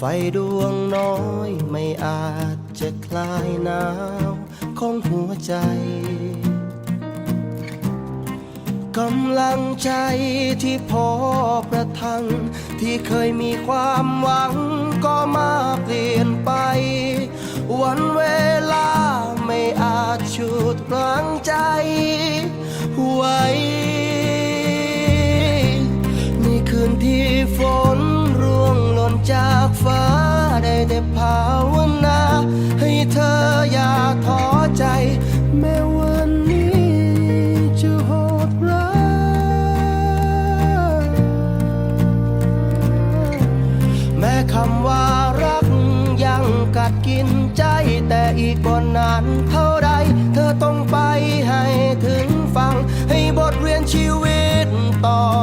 ไฟดวงน้อยไม่อาจจะคลายหนาวของหัวใจ กำลังใจที่พอประทัง ที่เคยมีความหวังก็มาเปลี่ยน ใจแต่อีกบ่นานเท่าใดเธอต้องไปให้ถึงฟัง ให้บทเรียนชีวิตต่อ